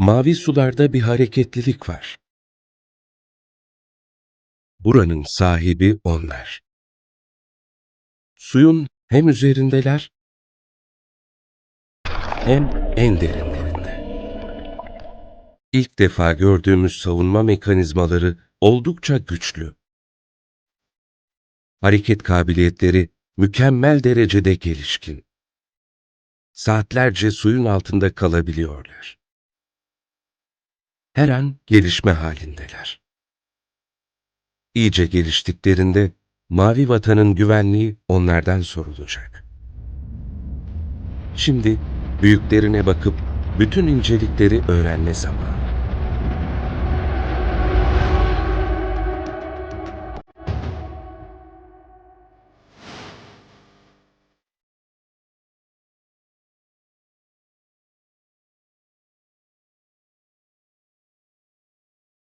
Mavi sularda bir hareketlilik var. Buranın sahibi onlar. Suyun hem üzerindeler hem en derinlerinde. İlk defa gördüğümüz savunma mekanizmaları oldukça güçlü. Hareket kabiliyetleri mükemmel derecede gelişkin. Saatlerce suyun altında kalabiliyorlar. Her an gelişme halindeler. İyice geliştiklerinde Mavi Vatan'ın güvenliği onlardan sorulacak. Şimdi büyüklerine bakıp bütün incelikleri öğrenme zamanı.